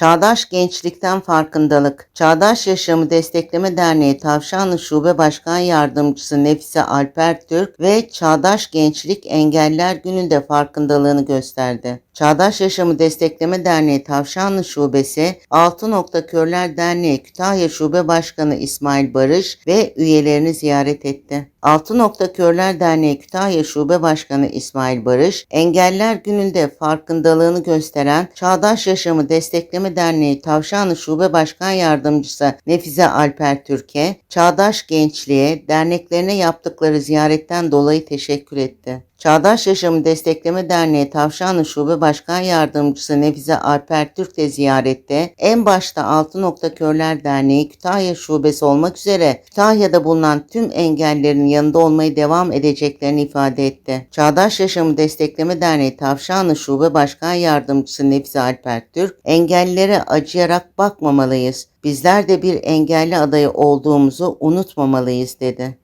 Çağdaş Gençlikten Farkındalık Çağdaş Yaşamı Destekleme Derneği Tavşanlı Şube Başkan Yardımcısı Nefise Alper Türk ve Çağdaş Gençlik Engeller Günü'nde farkındalığını gösterdi. Çağdaş Yaşamı Destekleme Derneği Tavşanlı Şubesi, Altı Nokta Körler Derneği Kütahya Şube Başkanı İsmail Barış ve üyelerini ziyaret etti. Altı Nokta Körler Derneği Kütahya Şube Başkanı İsmail Barış, Engeller Günü'nde farkındalığını gösteren Çağdaş Yaşamı Destekleme Derneği Tavşanlı Şube Başkan Yardımcısı Nefize Alper Türkiye, Çağdaş Gençliğe, derneklerine yaptıkları ziyaretten dolayı teşekkür etti. Çağdaş Yaşamı Destekleme Derneği Tavşanlı Şube Başkan Yardımcısı Nefize Alper Türk de ziyarette en başta Altı Nokta Körler Derneği Kütahya Şubesi olmak üzere Kütahya'da bulunan tüm engellerin yanında olmayı devam edeceklerini ifade etti. Çağdaş Yaşamı Destekleme Derneği Tavşanlı Şube Başkan Yardımcısı Nefize Alper Türk, engellilere acıyarak bakmamalıyız. Bizler de bir engelli adayı olduğumuzu unutmamalıyız dedi.